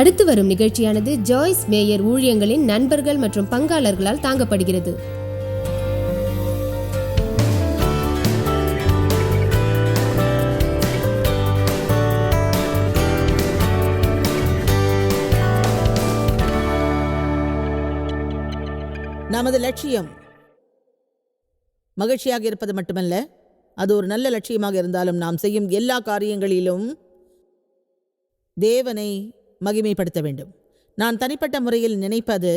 அடுத்து வரும் நிகழ்ச்சியானது ஜாய்ஸ் மேயர் ஊழியங்களின் நண்பர்கள் மற்றும் பங்காளர்களால் தாங்கப்படுகிறது. நமது லட்சியம் மகிழ்ச்சியாக இருப்பது மட்டுமல்ல அது ஒரு நல்ல லட்சியமாக இருந்தாலும் நாம் செய்யும் எல்லா காரியங்களிலும் தேவனை மகிமைப்படுத்த வேண்டும். நான் தனிப்பட்ட முறையில் நினைப்பது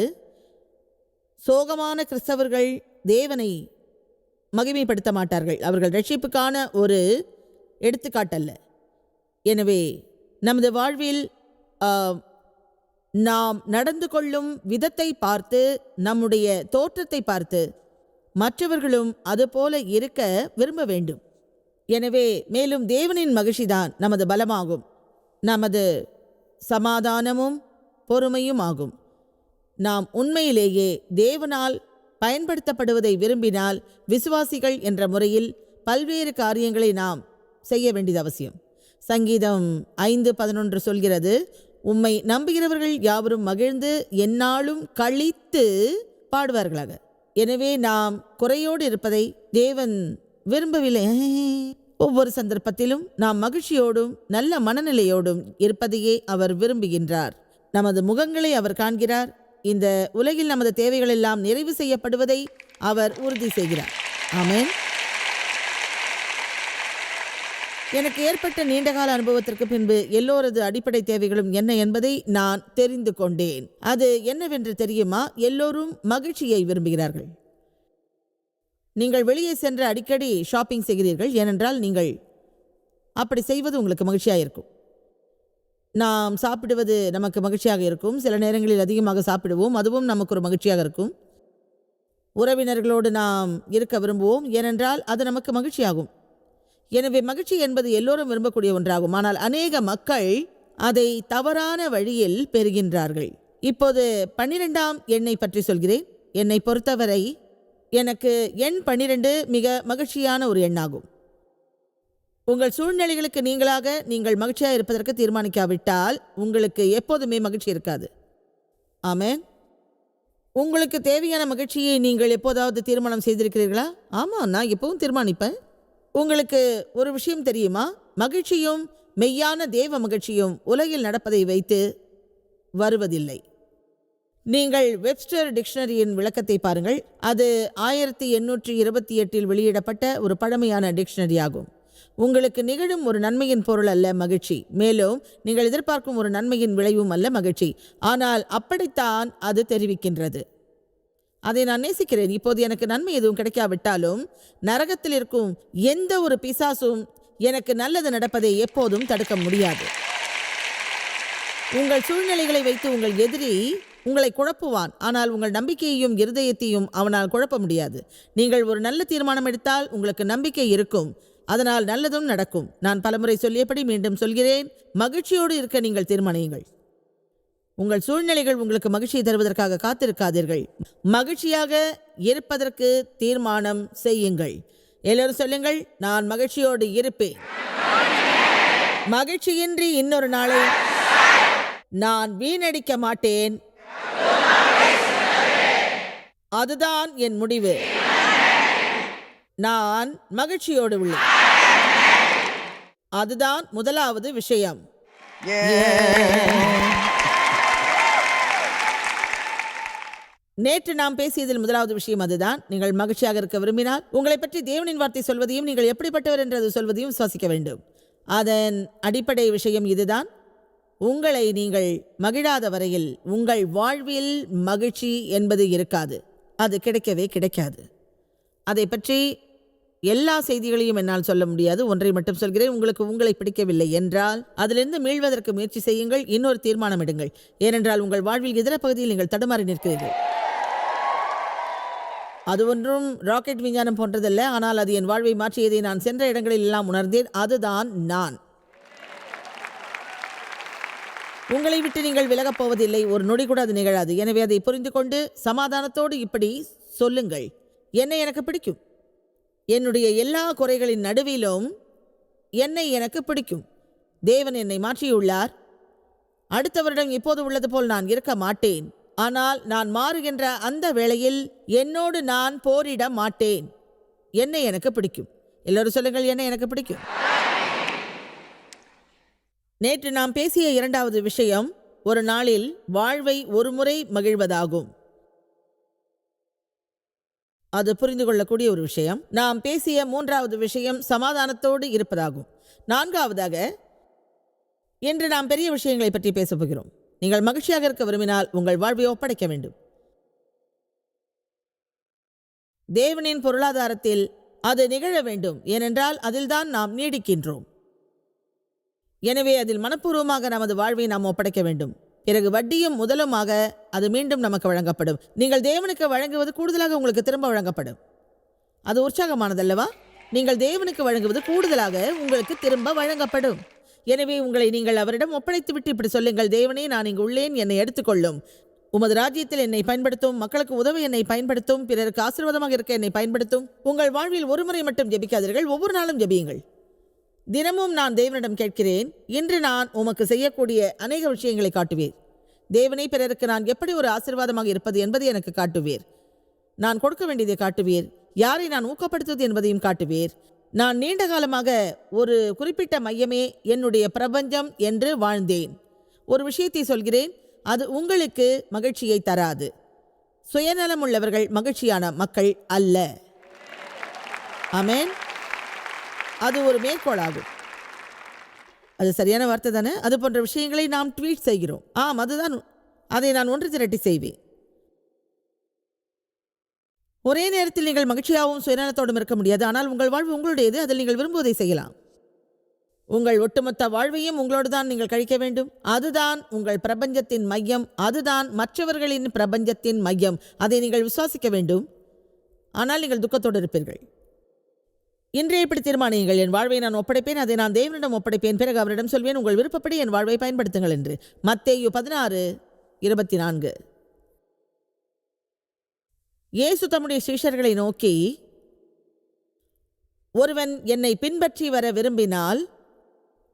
சோகமான கிறிஸ்தவர்கள் தேவனை மகிமைப்படுத்த மாட்டார்கள். அவர்கள் ரட்சிப்புக்கான ஒரு எடுத்துக்காட்டல்ல. எனவே நமது வாழ்வில் நாம் நடந்து கொள்ளும் விதத்தை பார்த்து நம்முடைய தோற்றத்தை பார்த்து மற்றவர்களும் அதுபோல இருக்க விரும்ப வேண்டும். எனவே மேலும் தேவனின் மகிழ்ச்சிதான் நமது பலமாகும். நமது சமாதானமும் பொறுமையும் ஆகும் நாம் உண்மையிலேயே தேவனால் பயன்படுத்தப்படுவதை விரும்பினால் விசுவாசிகள் என்ற முறையில் பல்வேறு காரியங்களை நாம் செய்ய வேண்டியது அவசியம். சங்கீதம் ஐந்து பதினொன்று சொல்கிறது உம்மை நம்புகிறவர்கள் யாவரும் மகிழ்ந்து எந்நாளும் கழித்து பாடுவார்களாக. எனவே நாம் குறையோடு இருப்பதை தேவன் விரும்பவில்லை. ஒவ்வொரு சந்தர்ப்பத்திலும் நாம் மகிழ்ச்சியோடும் நல்ல மனநிலையோடும் இருப்பதையே அவர் விரும்புகின்றார். நமது முகங்களை அவர் காண்கிறார். இந்த உலகில் நமது தேவைகள் எல்லாம் நிறைவு செய்யப்படுவதை அவர் உறுதி செய்கிறார். ஆமேன். எனக்கு ஏற்பட்ட நீண்டகால அனுபவத்திற்கு பின்பு எல்லோரது அடிப்படை தேவைகளும் என்ன என்பதை நான் தெரிந்து கொண்டேன். அது என்னவென்று தெரியுமா? எல்லோரும் மகிழ்ச்சியை விரும்புகிறார்கள். நீங்கள் வெளியே சென்று அடிக்கடி ஷாப்பிங் செய்கிறீர்கள் ஏனென்றால் நீங்கள் அப்படி செய்வது உங்களுக்கு மகிழ்ச்சியாக இருக்கும். நாம் சாப்பிடுவது நமக்கு மகிழ்ச்சியாக இருக்கும். சில நேரங்களில் அதிகமாக சாப்பிடுவோம். அதுவும் நமக்கு ஒரு மகிழ்ச்சியாக இருக்கும். உறவினர்களோடு நாம் இருக்க விரும்புவோம். ஏனென்றால் அது நமக்கு மகிழ்ச்சியாகும். எனவே மகிழ்ச்சி என்பது எல்லோரும் விரும்பக்கூடிய ஒன்றாகும். ஆனால் அநேக மக்கள் அதை தவறான வழியில் பெறுகின்றார்கள். இப்போது பன்னிரெண்டாம் எண்ணை பற்றி சொல்கிறேன். என்னை பொறுத்தவரை எனக்கு எண் பன்னிரெண்டு மிக மகிழ்ச்சியான ஒரு எண்ணாகும். உங்கள் சூழ்நிலைகளுக்கு நீங்களாக நீங்கள் மகிழ்ச்சியாக இருப்பதற்கு தீர்மானிக்காவிட்டால் உங்களுக்கு எப்போதுமே மகிழ்ச்சி இருக்காது. ஆமென். உங்களுக்கு தேவையான மகிழ்ச்சியை நீங்கள் எப்போதாவது தீர்மானம் செய்திருக்கிறீர்களா? ஆமாம் நான் எப்பவும் தீர்மானிப்பேன். உங்களுக்கு ஒரு விஷயம் தெரியுமா? மகிழ்ச்சியும் மெய்யான தேவ மகிழ்ச்சியும் உலகில் நடப்பதை வைத்து வருவதில்லை. நீங்கள் வெப்ஸ்டர் டிக்ஷனரியின் விளக்கத்தை பாருங்கள். அது ஆயிரத்தி எண்ணூற்றி இருபத்தி எட்டில் வெளியிடப்பட்ட ஒரு பழமையான டிக்ஷனரி ஆகும் உங்களுக்கு நிகழும் ஒரு நன்மையின் பொருள் அல்ல மகிழ்ச்சி. மேலும் நீங்கள் எதிர்பார்க்கும் ஒரு நன்மையின் விளைவும் அல்ல மகிழ்ச்சி. ஆனால் அப்படித்தான் அது தெரிவிக்கின்றது. அதை நான் நேசிக்கிறேன். இப்போது எனக்கு நன்மை எதுவும் கிடைக்காவிட்டாலும் நரகத்தில் இருக்கும் எந்த ஒரு பிசாசும் எனக்கு நல்லது நடப்பதை எப்போதும் தடுக்க முடியாது. உங்கள் சூழ்நிலைகளை வைத்து உங்கள் எதிரி உங்களை குழப்புவான். ஆனால் உங்கள் நம்பிக்கையையும் இருதயத்தையும் அவனால் குழப்ப முடியாது. நீங்கள் ஒரு நல்ல தீர்மானம் எடுத்தால் உங்களுக்கு நம்பிக்கை இருக்கும். அதனால் நல்லதும் நடக்கும். நான் பலமுறை சொல்லியபடி மீண்டும் சொல்கிறேன். மகிழ்ச்சியோடு இருக்க நீங்கள் தீர்மானியுங்கள். உங்கள் சூழ்நிலைகள் உங்களுக்கு மகிழ்ச்சியை தருவதற்காக காத்திருக்காதீர்கள். மகிழ்ச்சியாக இருப்பதற்கு தீர்மானம் செய்யுங்கள். எல்லோரும் சொல்லுங்கள் நான் மகிழ்ச்சியோடு இருப்பேன். மகிழ்ச்சியின்றி இன்னொரு நாளை நான் வீணடிக்க மாட்டேன். அதுதான் என் முடிவு. நான் மகிழ்ச்சியோடு உள்ளேன். அதுதான் முதலாவது விஷயம். நேற்று நாம் பேசியதில் முதலாவது விஷயம் அதுதான். நீங்கள் மகிழ்ச்சியாக இருக்க விரும்பினால் உங்களை பற்றி தேவனின் வார்த்தை சொல்வதையும் நீங்கள் எப்படிப்பட்டவர் என்றது சொல்வதையும் சுவாசிக்க வேண்டும். அதன் அடிப்படை விஷயம் இதுதான். உங்களை நீங்கள் மகிழாத வரையில் உங்கள் வாழ்வில் மகிழ்ச்சி என்பது இருக்காது. அது கிடைக்கவே கிடைக்காது. அதை பற்றி எல்லா செய்திகளையும் என்னால் சொல்ல முடியாது. ஒன்றை மட்டும் சொல்கிறேன். உங்களுக்கு உங்களை பிடிக்கவில்லை என்றால் அதிலிருந்து மீள்வதற்கு முயற்சி செய்யுங்கள். இன்னொரு தீர்மானம் எடுங்கள். ஏனென்றால் உங்கள் வாழ்வில் இதர பகுதியில் நீங்கள் தடுமாறி நிற்கிறீர்கள். அது ஒன்றும் ராக்கெட் விஞ்ஞானம் போன்றதல்ல. ஆனால் அது என் வாழ்வை மாற்றியதை நான் சென்ற இடங்களில் எல்லாம் உணர்ந்தேன். அதுதான் நான். உங்களை விட்டு நீங்கள் விலகப் போவதில்லை. ஒரு நொடி கூட அது நிகழாது. எனவே அதை புரிந்து கொண்டு சமாதானத்தோடு இப்படி சொல்லுங்கள். என்னை எனக்கு பிடிக்கும். என்னுடைய எல்லா குறைகளின் நடுவிலும் என்னை எனக்கு பிடிக்கும். தேவன் என்னை மாற்றியுள்ளார். அடுத்த வருடம் இப்போது உள்ளது போல் நான் இருக்க மாட்டேன். ஆனால் நான் மாறுகின்ற அந்த வேளையில் என்னோடு நான் போரிட மாட்டேன். என்னை எனக்கு பிடிக்கும். எல்லோரும் சொல்லுங்கள் என்னை எனக்கு பிடிக்கும். நேற்று நாம் பேசிய இரண்டாவது விஷயம் ஒரு நாளில் வாழ்வை ஒருமுறை மகிழ்வதாகும். அது புரிந்து கொள்ளக்கூடிய ஒரு விஷயம். நாம் பேசிய மூன்றாவது விஷயம் சமாதானத்தோடு இருப்பதாகும். நான்காவதாக இன்று நாம் பெரிய விஷயங்களை பற்றி பேசப் போகிறோம். நீங்கள் மகிழ்ச்சியாக இருக்க விரும்பினால் உங்கள் வாழ்வை ஒப்படைக்க வேண்டும். தேவனின் பொருளாதாரத்தில் அது நிகழ வேண்டும். ஏனென்றால் அதில்தான் நாம் நீடிக்கின்றோம். எனவே அதில் மனப்பூர்வமாக நமது வாழ்வை நாம் ஒப்படைக்க வேண்டும். பிறகு வட்டியும் முதலுமாக அது மீண்டும் நமக்கு வழங்கப்படும். நீங்கள் தேவனுக்கு வழங்குவது கூடுதலாக உங்களுக்கு திரும்ப வழங்கப்படும். அது உற்சாகமானதல்லவா? நீங்கள் தேவனுக்கு வழங்குவது கூடுதலாக உங்களுக்கு திரும்ப வழங்கப்படும். எனவே உங்களை நீங்கள் அவரிடம் ஒப்படைத்துவிட்டு இப்படி சொல்லுங்கள் தேவனே நான் இங்கு உள்ளேன் என்னை எடுத்துக்கொள்ளும். உமது ராஜ்யத்தில் என்னை பயன்படுத்தும் மக்களுக்கு உதவி என்னை பயன்படுத்தும் பிறருக்கு ஆசீர்வாதமாக இருக்க என்னை பயன்படுத்தும். உங்கள் வாழ்வில் ஒரு முறை மட்டும் ஜெபிக்காதீர்கள் ஒவ்வொரு நாளும் ஜெபியுங்கள். தினமும் நான் தேவனிடம் கேட்கிறேன் இன்று நான் உமக்கு செய்யக்கூடிய அநேக விஷயங்களை காட்டுவீர். தேவனை பிறருக்கு நான் எப்படி ஒரு ஆசீர்வாதமாக இருப்பது என்பதை எனக்கு காட்டுவீர். நான் கொடுக்க வேண்டியதை காட்டுவீர். யாரை நான் ஊக்கப்படுத்துவது என்பதையும் காட்டுவீர். நான் நீண்ட காலமாக ஒரு குறிப்பிட்ட மையமே என்னுடைய பிரபஞ்சம் என்று வாழ்ந்தேன். ஒரு விஷயத்தை சொல்கிறேன் அது உங்களுக்கு மகிழ்ச்சியை தராது. சுயநலம் உள்ளவர்கள் மகிழ்ச்சியான மக்கள் அல்ல. அமேன் அது ஒரு மேற்கோளாகும். அது சரியான வார்த்தை தானே? அது போன்ற விஷயங்களை நாம் ட்வீட் செய்கிறோம். ஆம் அதுதான். அதை நான் ஒன்று திரட்டி செய்வேன். ஒரே நேரத்தில் நீங்கள் மகிழ்ச்சியாகவும் சுயநலத்தோடும் இருக்க முடியாது. ஆனால் உங்கள் வாழ்வு உங்களுடையது. அதில் நீங்கள் விரும்புவதை செய்யலாம். உங்கள் ஒட்டுமொத்த வாழ்வையும் உங்களோடு தான் நீங்கள் கழிக்க வேண்டும். அதுதான் உங்கள் பிரபஞ்சத்தின் மையம். அதுதான் மற்றவர்களின் பிரபஞ்சத்தின் மையம். அதை நீங்கள் விசுவாசிக்க வேண்டும். ஆனால் நீங்கள் துக்கத்தோடு இருப்பீர்கள். இன்றே இப்படி தீர்மானியுங்கள். என் வாழ்வை நான் ஒப்படைப்பேன் அதை நான் தேவனிடம் ஒப்படைப்பேன். பிறகு அவரிடம் சொல்வேன் உங்கள் விருப்பப்படி என் வாழ்வை பயன்படுத்துங்கள் என்று. மத்தேயு பதினாறு இருபத்தி நான்கு இயேசு தம்முடைய சீஷர்களை நோக்கி ஒருவன் என்னை பின்பற்றி வர விரும்பினால்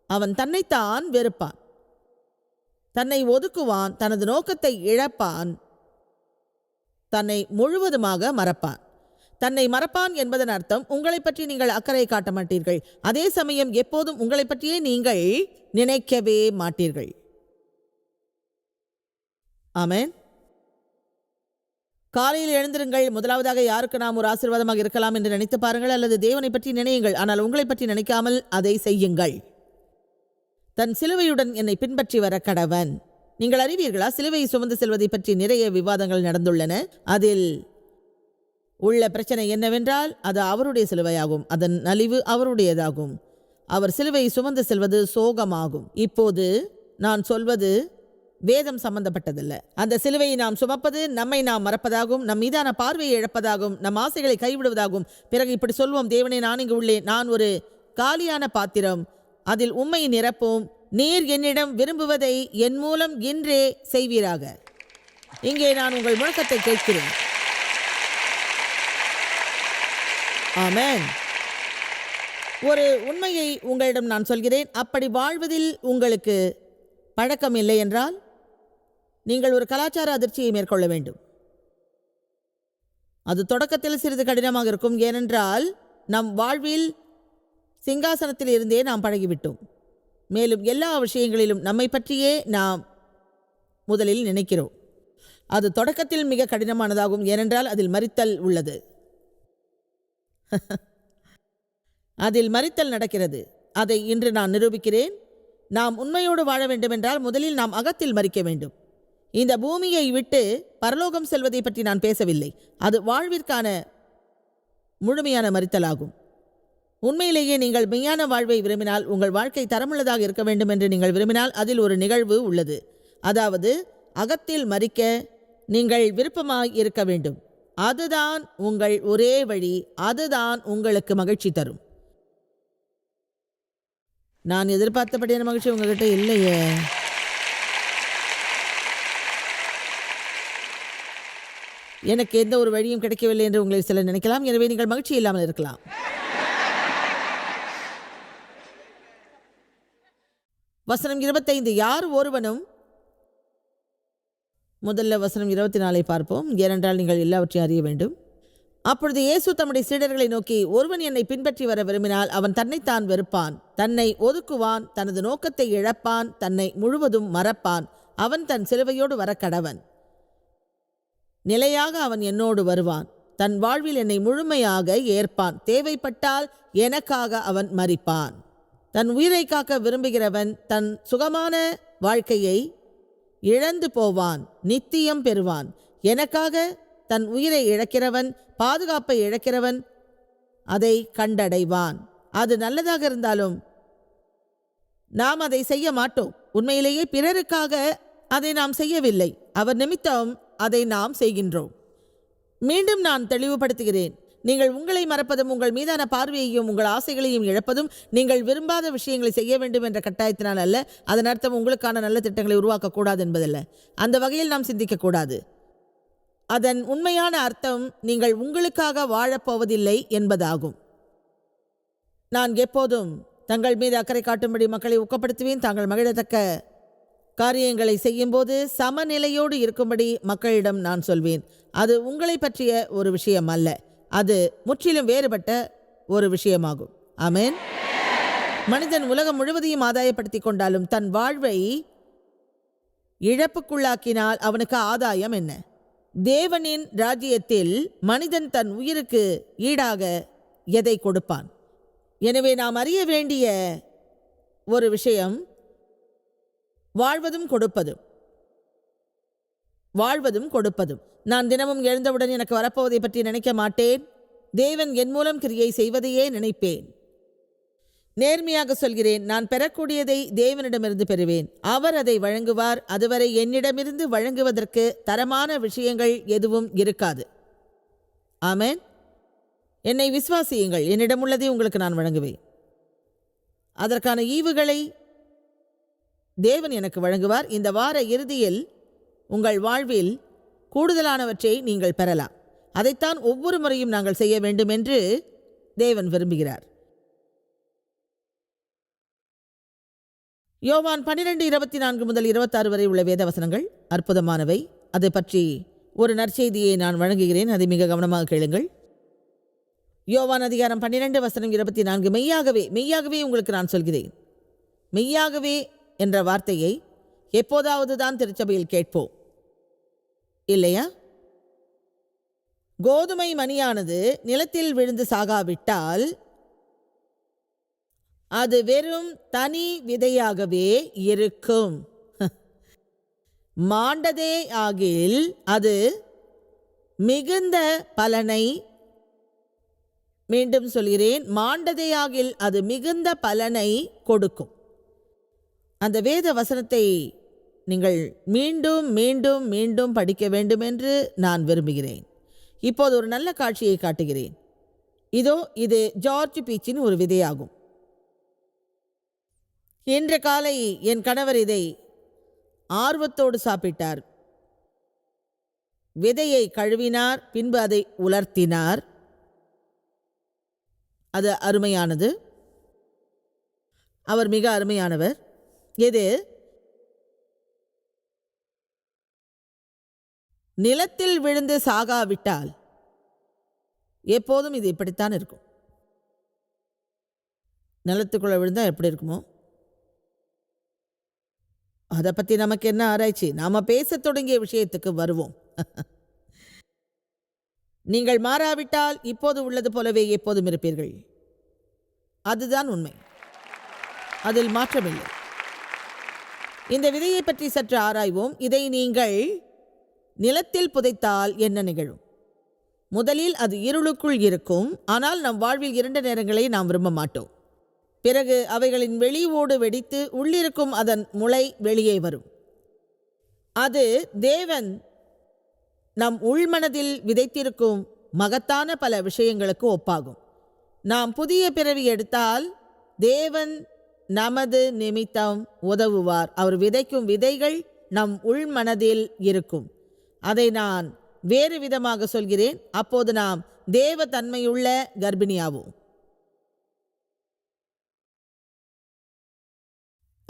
அவன் தன்னைத்தான் வெறுப்பான். தன்னை ஒதுக்குவான் தனது நோக்கத்தை இழப்பான். தன்னை முழுவதுமாக மறப்பான். தன்னை மறப்பான் என்பதன் அர்த்தம் உங்களை பற்றி நீங்கள் அக்கறை காட்ட மாட்டீர்கள். அதே சமயம் எப்போதும் உங்களை பற்றியே நீங்கள் நினைக்கவே மாட்டீர்கள். ஆமேன். காலையில் எழுந்திருங்கள். முதலாவதாக யாருக்கு நாம் ஒரு ஆசீர்வாதமாக இருக்கலாம் என்று நினைத்து பாருங்கள். அல்லது தேவனை பற்றி நினையுங்கள். ஆனால் உங்களை பற்றி நினைக்காமல் அதை செய்யுங்கள். தன் சிலுவையுடன் என்னை பின்பற்றி வர கடவன். நீங்கள் அறிவீர்களா? சிலுவையை சுமந்து செல்வதை பற்றி நிறைய விவாதங்கள் நடந்துள்ளன. அதில் உள்ள பிரச்சனை என்னவென்றால் அது அவருடைய சிலுவையாகும். அதன் நலிவு அவருடையதாகும். அவர் சிலுவையை சுமந்து செல்வது சோகமாகும். இப்போது நான் சொல்வது வேதம் சம்பந்தப்பட்டதல்ல. அந்த சிலுவையை நாம் சுமப்பது நம்மை நாம் மறப்பதாகும். நம் மீதான பார்வையை இழப்பதாகும். நம் ஆசைகளை கைவிடுவதாகும். பிறகு இப்படி சொல்வோம் தேவனே நான் இங்கு உள்ளே. நான் ஒரு காலியான பாத்திரம். அதில் உண்மையை நிரப்பும். நீர் என்னிடம் விரும்புவதை என் மூலம் இன்றே செய்வீராக. இங்கே நான் உங்கள் முழக்கத்தை கேட்கிறேன். ஆமேன். ஒரு உண்மையை உங்களிடம் நான் சொல்கிறேன். அப்படி வாழ்வதில் உங்களுக்கு பழக்கம் இல்லை என்றால் நீங்கள் ஒரு கலாச்சார அதிர்ச்சியை மேற்கொள்ள வேண்டும். அது தொடக்கத்தில் சிறிது கடினமாக இருக்கும். ஏனென்றால் நம் வாழ்வில் சிங்காசனத்தில் இருந்தே நாம் பழகிவிட்டோம். மேலும் எல்லா விஷயங்களிலும் நம்மை பற்றியே நாம் முதலில் நினைக்கிறோம். அது தொடக்கத்தில் மிக கடினமானதாகும். ஏனென்றால் அதில் மறித்தல் உள்ளது. அதில் மறித்தல் நடக்கிறது. அதை இன்று நான் நிரூபிக்கிறேன். நாம் உண்மையோடு வாழ வேண்டுமென்றால் முதலில் நாம் அகத்தில் மறிக்க வேண்டும். இந்த பூமியை விட்டு பரலோகம் செல்வதை பற்றி நான் பேசவில்லை. அது வாழ்விற்கான முழுமையான மறித்தலாகும் உண்மையிலேயே நீங்கள் மெய்யான வாழ்வை விரும்பினால் உங்கள் வாழ்க்கை தரமுள்ளதாக இருக்க வேண்டும் என்று நீங்கள் விரும்பினால் அதில் ஒரு நிகழ்வு உள்ளது. அதாவது அகத்தில் மறிக்க நீங்கள் விருப்பமாய் இருக்க வேண்டும். அதுதான் உங்கள் ஒரே வழி அதுதான் உங்களுக்கு மகிழ்ச்சி தரும். நான் எதிர்பார்த்தபடியான மகிழ்ச்சி உங்ககிட்ட இல்லையே. எனக்கு எந்த ஒரு வழியும் கிடைக்கவில்லை என்று உங்களை சிலர் நினைக்கலாம். எனவே நீங்கள் மகிழ்ச்சி இல்லாமல் இருக்கலாம். வசனம் இருபத்தைந்து யார் ஒருவனும் முதல்ல வசனம் இருபத்தி நாலை பார்ப்போம். ஏனென்றால் நீங்கள் எல்லாவற்றையும் அறிய வேண்டும். அப்பொழுது இயேசு தம்முடைய சீடர்களை நோக்கி ஒருவன் என்னை பின்பற்றி வர விரும்பினால் அவன் தன்னைத்தான் வெறுப்பான். தன்னை ஒதுக்குவான். தனது நோக்கத்தை இழப்பான். தன்னை முழுவதும் மறப்பான். அவன் தன் சிலுவையோடு வர கடவன். நிலையாக அவன் என்னோடு வருவான். தன் வாழ்வில் என்னை முழுமையாக ஏற்பான். தேவைப்பட்டால் எனக்காக அவன் மறிப்பான் தன் உயிரை காக்க விரும்புகிறவன் தன் சுகமான வாழ்க்கையை இழந்து போவான் நித்தியம் பெறுவான். எனக்காக தன் உயிரை இழக்கிறவன் பாதுகாப்பை இழக்கிறவன் அதை கண்டடைவான். அது நல்லதாக இருந்தாலும் நாம் அதை செய்ய மாட்டோம். உண்மையிலேயே பிறருக்காக அதை நாம் செய்யவில்லை. அவர் நிமித்தம் அதை நாம் செய்கின்றோம். மீண்டும் நான் தெளிவுபடுத்துகிறேன். நீங்கள் உங்களை மறப்பதும் உங்கள் மீதான பார்வையையும் உங்கள் ஆசைகளையும் இழப்பதும் நீங்கள் விரும்பாத விஷயங்களை செய்ய வேண்டும் என்ற கட்டாயத்தினால் அல்ல. அதன் அர்த்தம் உங்களுக்கான நல்ல திட்டங்களை உருவாக்கக்கூடாது என்பதல்ல. அந்த வகையில் நாம் சிந்திக்கக்கூடாது. அதன் உண்மையான அர்த்தம் நீங்கள் உங்களுக்காக வாழப்போவதில்லை என்பதாகும். நான் எப்போதும் தங்கள் மீது அக்கறை காட்டும்படி மக்களை ஊக்கப்படுத்துவேன். தாங்கள் மகிழத்தக்க காரியங்களை செய்யும்போது சமநிலையோடு இருக்கும்படி மக்களிடம் நான் சொல்வேன். அது உங்களை பற்றிய ஒரு விஷயம் அல்ல. அது முற்றிலும் வேறுபட்ட ஒரு விஷயமாகும். ஆமேன். மனிதன் உலகம் முழுவதையும் ஆதாயப்படுத்தி கொண்டாலும் தன் வாழ்வை இழப்புக்குள்ளாக்கினால் அவனுக்கு ஆதாயம் என்ன? தேவனின் ராஜ்யத்தில் மனிதன் தன் உயிருக்கு ஈடாக எதை கொடுப்பான்? எனவே நாம் அறிய வேண்டிய ஒரு விஷயம் வாழ்வதும் கொடுப்பதும். வாழ்வதும் கொடுப்பதும். நான் தினமும் எழுந்தவுடன் எனக்கு வரப்போவதை பற்றி நினைக்க மாட்டேன். தேவன் என் மூலம் கிரியை செய்வதையே நினைப்பேன். நேர்மையாக சொல்கிறேன் நான் பெறக்கூடியதை தேவனிடமிருந்து பெறுவேன். அவர் அதை வழங்குவார் அதுவரை என்னிடமிருந்து வழங்குவதற்கு தரமான விஷயங்கள் எதுவும் இருக்காது. ஆமேன். என்னை விசுவாசியுங்கள் என்னிடம் உள்ளதை உங்களுக்கு நான் வழங்குவேன். அதற்கான ஈவுகளை தேவன் எனக்கு வழங்குவார். இந்த வார இறுதியில் உங்கள் வாழ்வில் கூடுதலானவற்றை நீங்கள் பெறலாம். அதைத்தான் ஒவ்வொரு முறையும் நாங்கள் செய்ய வேண்டும் என்று தேவன் விரும்புகிறார். யோவான் பன்னிரெண்டு இருபத்தி நான்கு முதல் இருபத்தாறு வரை உள்ள வேதவசனங்கள் அற்புதமானவை. அதை பற்றி ஒரு நற்செய்தியை நான் வழங்குகிறேன். அதை மிக கவனமாக கேளுங்கள். யோவான் அதிகாரம் பன்னிரெண்டு வசனம் இருபத்தி நான்கு. மெய்யாகவே மெய்யாகவே உங்களுக்கு நான் சொல்கிறேன். மெய்யாகவே என்ற வார்த்தையை எப்போதாவது தான் திருச்சபையில் கேட்போம். இல்லையா? கோதுமை மணியானது நிலத்தில் விழுந்து சாகாவிட்டால் அது வெறும் தனி விதையாகவே இருக்கும். மாண்டதே ஆகில் அது மிகுந்த பலனை மீண்டும் சொல்கிறேன். மாண்டதையாகில் அது மிகுந்த பலனை கொடுக்கும். அந்த வேத வசனத்தை நீங்கள் மீண்டும் மீண்டும் மீண்டும் படிக்க வேண்டும் என்று நான் விரும்புகிறேன். இப்போது ஒரு நல்ல காட்சியை காட்டுகிறேன். இதோ இது ஜார்ஜ் பீச்சின் ஒரு விதையாகும். இன்று காலை என் கணவர் இதை ஆர்வத்தோடு சாப்பிட்டார். விதையை கழுவினார் பின்பு அதை உலர்த்தினார். அது அருமையானது. அவர் மிக அருமையானவர். எது நிலத்தில் விழுந்து சாகாவிட்டால் எப்போதும் இது இப்படித்தான் இருக்கும். நிலத்துக்குள்ளே விழுந்தால் எப்படி இருக்குமோ? அதை பற்றி நமக்கு என்ன ஆராய்ச்சி? நாம பேசத் தொடங்கிய விஷயத்துக்கு வருவோம். நீங்கள் மாறாவிட்டால் இப்போது உள்ளது போலவே எப்போதும் இருப்பீர்கள். அதுதான் உண்மை. அதில் மாற்றமில்லை. இந்த விதையை பற்றி சற்று ஆராய்வோம். இதை நீங்கள் நிலத்தில் புதைத்தால் என்ன நிகழும்? முதலில் அது இருளுக்குள் இருக்கும். ஆனால் நம் வாழ்வில் இரண்டு நேரங்களை நாம் விரும்ப மாட்டோம். பிறகு அவைகளின் வெளியோடு வெடித்து உள்ளிருக்கும் அதன் முளை வெளியே வரும். அது தேவன் நம் உள்மனதில் விதைத்திருக்கும் மகத்தான பல விஷயங்களுக்கு ஒப்பாகும். நாம் புதிய பிறவி எடுத்தால் தேவன் நமது நிமித்தம் உதவுவார். அவர் விதைக்கும் விதைகள் நம் உள்மனதில் இருக்கும். அதை நான் வேறு விதமாக சொல்கிறேன். அப்போது நாம் தேவ தன்மையுள்ள கர்ப்பிணியாவோம்.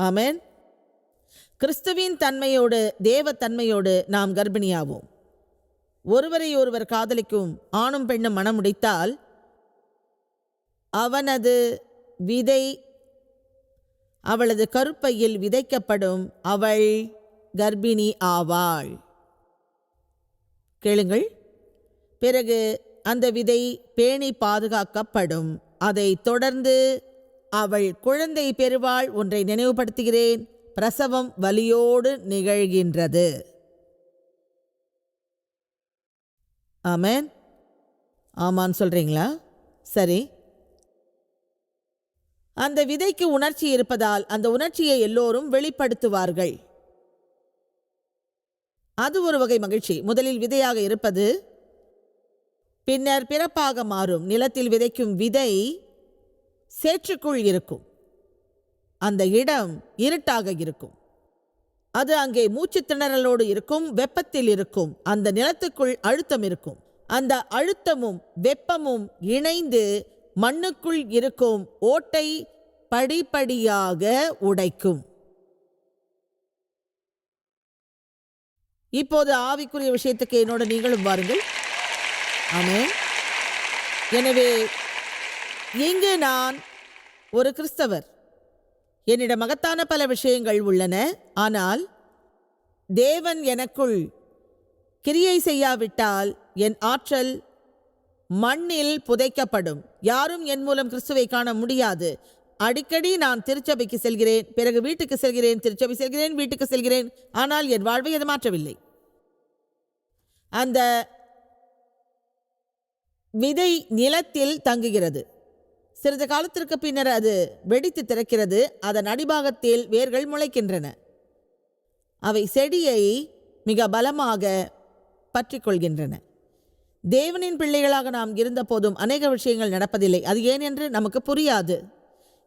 ஆமேன். கிறிஸ்துவின் தன்மையோடு தேவ தன்மையோடு நாம் கர்ப்பிணியாவோம். ஒருவரை ஒருவர் காதலிக்கும் ஆணும் பெண்ணும் மனமுடித்தால் அவனது விதை அவளது கருப்பையில் விதைக்கப்படும் அவள் கர்ப்பிணி ஆவாள். கேளுங்கள். பிறகு அந்த விதை பேணி பாதுகாக்கப்படும். அதை தொடர்ந்து அவள் குழந்தை பெறுவாள் ஒன்றை நினைவுபடுத்துகிறேன். பிரசவம் வலியோடு நிகழ்கின்றது. ஆமேன். ஆமான்னு சொல்றீங்களா? சரி. அந்த விதைக்கு உணர்ச்சி இருப்பதால் அந்த உணர்ச்சியை எல்லோரும் வெளிப்படுத்துவார்கள். அது ஒரு வகை மகிழ்ச்சி. முதலில் விதையாக இருப்பது பின்னர் பிறப்பாக மாறும். நிலத்தில் விதைக்கும் விதை சேற்றுக்குள் இருக்கும். அந்த இடம் இருட்டாக இருக்கும். அது அங்கே மூச்சு திணறலோடு இருக்கும் வெப்பத்தில் இருக்கும். அந்த நிலத்துக்குள் அழுத்தம் இருக்கும். அந்த அழுத்தமும் வெப்பமும் இணைந்து மண்ணுக்குள் இருக்கும் ஓட்டை படிப்படியாக உடைக்கும். இப்போது ஆவிக்குரிய விஷயத்துக்கு என்னோட நீங்களும் வாருங்கள். ஆமே எனவே இங்கே நான் ஒரு கிறிஸ்தவர். என்னிடம் மகத்தான பல விஷயங்கள் உள்ளன. ஆனால் தேவன் எனக்குள் கிரியை செய்யாவிட்டால் என் ஆற்றல் மண்ணில் புதைக்கப்படும். யாரும் என் மூலம் கிறிஸ்துவை காண முடியாது. அடிக்கடி நான் திருச்சபைக்கு செல்கிறேன் பிறகு வீட்டுக்கு செல்கிறேன் திருச்சபை செல்கிறேன் வீட்டுக்கு செல்கிறேன். ஆனால் என் வாழ்வை அது மாற்றவில்லை. அந்த விதை நிலத்தில் தங்குகிறது. சிறிது காலத்திற்கு பின்னர் அது வெடித்து திறக்கிறது. அதன் அடிபாகத்தில் வேர்கள் முளைக்கின்றன. அவை செடியை மிக பலமாக பற்றி கொள்கின்றன தேவனின் பிள்ளைகளாக நாம் இருந்தபோதும் அநேக விஷயங்கள் நடப்பதில்லை. அது ஏனென்று நமக்கு புரியாது.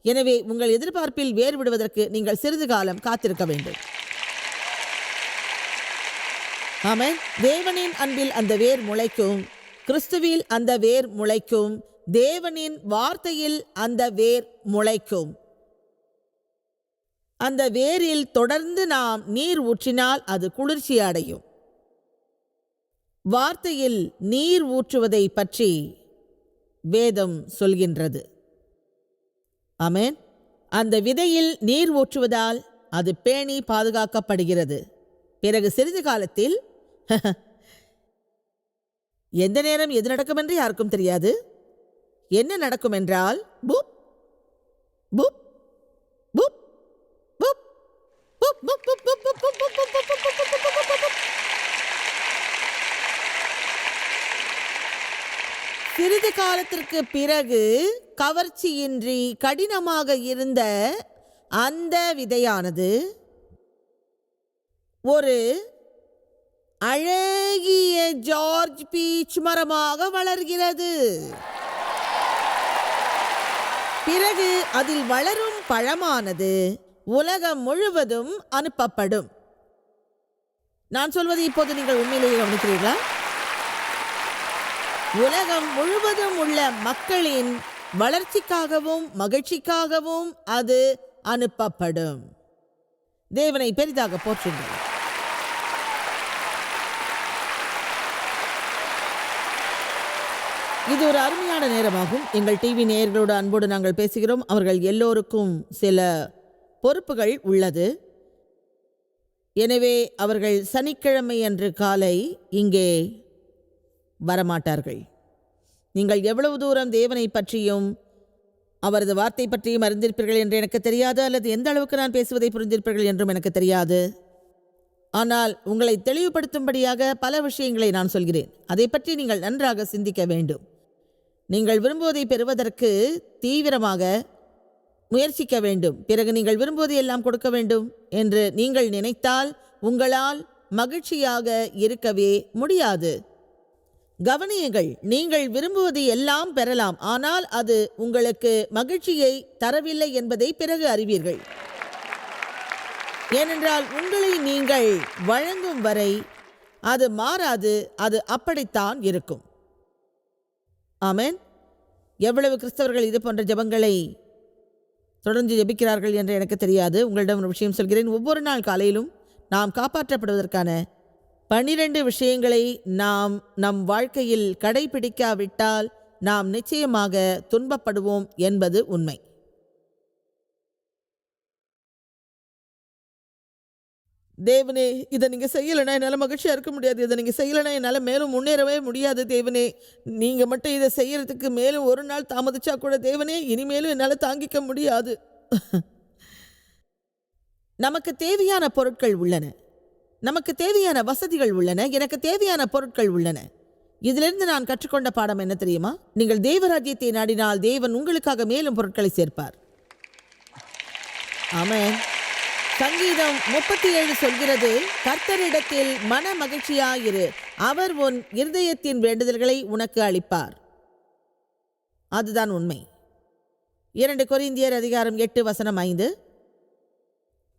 எனவே உங்கள் எதிர்பார்ப்பில் வேர் விடுவதற்கு நீங்கள் சிறிது காலம் காத்திருக்க வேண்டும். ஆமென். தேவனின் அன்பில் அந்த வேர் முளைக்கும். கிறிஸ்துவில் அந்த வேர் முளைக்கும். தேவனின் வார்த்தையில் அந்த வேர் முளைக்கும். அந்த வேரில் தொடர்ந்து நாம் நீர் ஊற்றினால் அது குளிர்ச்சி அடையும். வார்த்தையில் நீர் ஊற்றுவதை பற்றி வேதம் சொல்கின்றது. அமேன் அந்த விதையில் நீர் ஊற்றுவதால் அது பேணி பாதுகாக்கப்படுகிறது. பிறகு சிறிது காலத்தில் எந்த நேரம் எது நடக்கும் என்று யாருக்கும் தெரியாது என்ன நடக்கும் என்றால் புப் புப் புப் புப் புப் புப் புப் புப் புப் புப் புப் புப் புப் புப் புப் புப் புப் புப். சிறிது காலத்திற்கு பிறகு கவர்ச்சியின்றி கடினமாக இருந்த அந்த விதையானது ஒரு அழகிய ஜார்ஜ் பீச் மரமாக வளர்கிறது. பிறகு அதில் வளரும் பழமானது உலகம் முழுவதும் அனுப்பப்படும். நான் சொல்வது இப்போது நீங்கள் உண்மையிலேயே கவனிக்கிறீர்களா? உலகம் முழுவதும் உள்ள மக்களின் வளர்ச்சிக்காகவும் மகிழ்ச்சிக்காகவும் அது அனுப்பப்படும். தேவனை பெரிதாக போற்றுங்கள். இது ஒரு அருமையான நேரமாகும். எங்கள் டிவி நேயர்களோடு அன்போடு நாங்கள் பேசுகிறோம். அவர்கள் எல்லோருக்கும் சில பொறுப்புகள் உள்ளது. எனவே அவர்கள் சனிக்கிழமை அன்று காலை இங்கே வரமாட்டார்கள். நீங்கள் எவ்வளவு தூரம் தேவனை பற்றியும் அவரது வார்த்தை பற்றியும் அறிந்திருப்பீர்கள் என்று எனக்கு தெரியாது அல்லது எந்த அளவுக்கு நான் பேசுவதை புரிந்திருப்பீர்கள் என்றும் எனக்கு தெரியாது. ஆனால் உங்களை தெளிவுபடுத்தும்படியாக பல விஷயங்களை நான் சொல்கிறேன். அதை பற்றி நீங்கள் நன்றாக சிந்திக்க வேண்டும். நீங்கள் விரும்புவதை பெறுவதற்கு தீவிரமாக முயற்சிக்க வேண்டும். பிறகு நீங்கள் விரும்புவதை எல்லாம் கொடுக்க வேண்டும் என்று நீங்கள் நினைத்தால் உங்களால் மகிழ்ச்சியாக இருக்கவே முடியாது. கவனியுங்கள் நீங்கள் விரும்புவது எல்லாம் பெறலாம். ஆனால் அது உங்களுக்கு மகிழ்ச்சியை தரவில்லை என்பதை பிறகு அறிவீர்கள். ஏனென்றால் உங்களை நீங்கள் வழங்கும் வரை அது மாறாது அது அப்படித்தான் இருக்கும். ஆமேன். எவ்வளவு கிறிஸ்தவர்கள் இது போன்ற ஜபங்களை தொடர்ந்து ஜெபிக்கிறார்கள் என்று எனக்கு தெரியாது. உங்களிடம் ஒரு விஷயம் சொல்கிறேன். ஒவ்வொரு நாள் காலையிலும் நாம் காப்பாற்றப்படுவதற்கான பனிரெண்டு விஷயங்களை நாம் நம் வாழ்க்கையில் கடைபிடிக்காவிட்டால் நாம் நிச்சயமாக துன்பப்படுவோம் என்பது உண்மை. தேவனே இதை நீங்கள் செய்யலைனா என்னால் மகிழ்ச்சியாக இருக்க முடியாது. இதை நீங்கள் செய்யலைனா என்னால் மேலும் முன்னேறவே முடியாது தேவனே. நீங்கள் மட்டும் இதை செய்யறதுக்கு மேலும் ஒரு நாள் தாமதிச்சா கூட தேவனே இனிமேலும் என்னால் தாங்கிக்க முடியாது. நமக்கு தேவையான பொருட்கள் உள்ளன. நமக்கு தேவையான வசதிகள் உள்ளன. எனக்கு தேவையான பொருட்கள் உள்ளன. இதிலிருந்து நான் கற்றுக்கொண்ட பாடம் என்ன தெரியுமா? நீங்கள் தேவராஜ்யத்தை நாடினால் தேவன் உங்களுக்காக மேலும் பொருட்களை சேர்ப்பார். ஆமாம் சங்கீதம் முப்பத்தி ஏழு சொல்கிறது கர்த்தரிடத்தில் மன மகிழ்ச்சியாயிரு. அவர் உன் இருதயத்தின் வேண்டுதல்களை உனக்கு அளிப்பார். அதுதான் உண்மை. இரண்டு கொரிந்தியர் அதிகாரம் எட்டு வசனம் ஐந்து.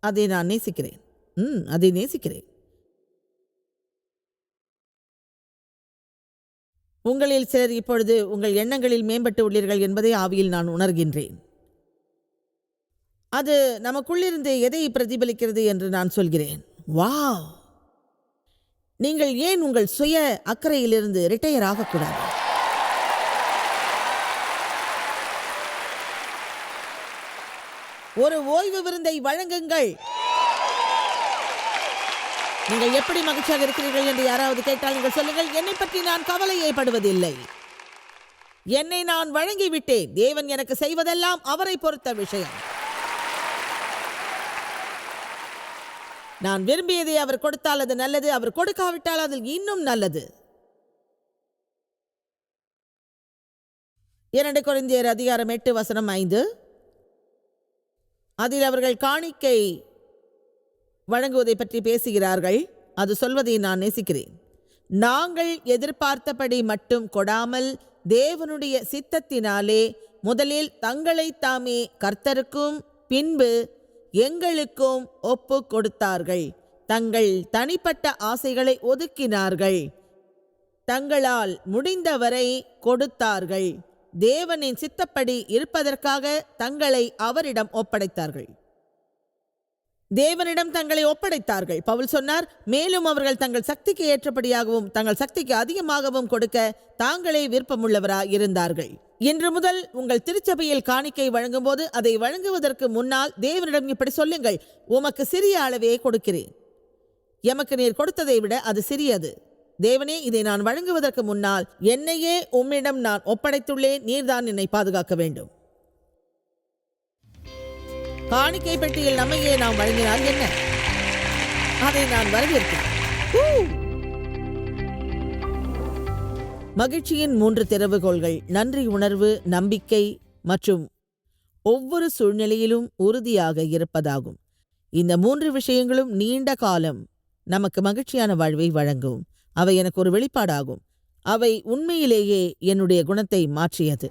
அதை நான் நேசிக்கிறேன். ம் அதை நேசிக்கிறேன். உங்களில் சிலர் இப்பொழுது உங்கள் எண்ணங்களில் மேம்பட்டு உள்ளீர்கள் என்பதை ஆவியில் நான் உணர்கின்றேன். அது நமக்குள்ளிருந்து எதை பிரதிபலிக்கிறது என்று நான் சொல்கிறேன். வாவ்! நீங்கள் ஏன் உங்கள் சுய அக்கறையிலிருந்து ரிட்டையர் ஆகக்கூடாது? ஒரு ஓய்வு விருந்தை வழங்குங்கள். நீங்கள் எப்படி மகிழ்ச்சியாக இருக்கிறீர்கள் என்று யாராவது கேட்டால் நீங்கள் சொல்லுங்கள் என்னை பற்றி நான் கவலையைப்படுவதில்லை. என்னை நான் வழங்கிவிட்டேன். தேவன் எனக்கு செய்வதெல்லாம் அவரை பொறுத்த விஷயம். நான் விரும்பியதை அவர் கொடுத்தால் அது நல்லது அவர் கொடுக்காவிட்டால் அதில் இன்னும் நல்லது. இரண்டு குறைந்தியர் அதிகாரம் எட்டு வசனம் ஐந்து. அதில் அவர்கள் காணிக்கை வழங்குவதை பற்றி பேசுகிறார்கள். அது சொல்வதை நான் நேசிக்கிறேன். நாங்கள் எதிர்பார்த்தபடி மட்டும் கொடாமல் தேவனுடைய சித்தத்தினாலே முதலில் தங்களை தாமே கர்த்தருக்கும் பின்பு எங்களுக்கும் ஒப்பு கொடுத்தார்கள் தங்கள் தனிப்பட்ட ஆசைகளை ஒதுக்கினார்கள். தங்களால் முடிந்தவரை கொடுத்தார்கள். தேவனின் சித்தப்படி இருப்பதற்காக தங்களை அவரிடம் ஒப்படைத்தார்கள். தேவனிடம் தங்களை ஒப்படைத்தார்கள். பவுல் சொன்னார் மேலும் அவர்கள் தங்கள் சக்திக்கு ஏற்றபடியாகவும் தங்கள் சக்திக்கு அதிகமாகவும் கொடுக்க தாங்களே விருப்பமுள்ளவராய் இருந்தார்கள் இன்று முதல் உங்கள் திருச்சபையில் காணிக்கை வழங்கும்போது அதை வழங்குவதற்கு முன்னால் தேவனிடம் இப்படி சொல்லுங்கள். உமக்கு சிறிய அளவே கொடுக்கிறேன். எமக்கு நீர் கொடுத்ததை விட அது சிறியது. தேவனே இதை நான் வழங்குவதற்கு முன்னால் என்னையே உம்மிடம் நான் ஒப்படைத்துள்ளேன். நீர்தான் என்னை பாதுகாக்க வேண்டும். காணிக்கை பெட்டியில் நம்மையே நாம் வழங்கினால் என்ன? அதை நான் வரவேற்கிறேன். மகிழ்ச்சியின் மூன்று திறவுகோள்கள் நன்றி உணர்வு நம்பிக்கை மற்றும் ஒவ்வொரு சூழ்நிலையிலும் உறுதியாக இருப்பதாகும். இந்த மூன்று விஷயங்களும் நீண்ட காலம் நமக்கு மகிழ்ச்சியான வாழ்வை வழங்கும். அவை எனக்கு ஒரு வெளிப்பாடாகும். அவை உண்மையிலேயே என்னுடைய குணத்தை மாற்றியது.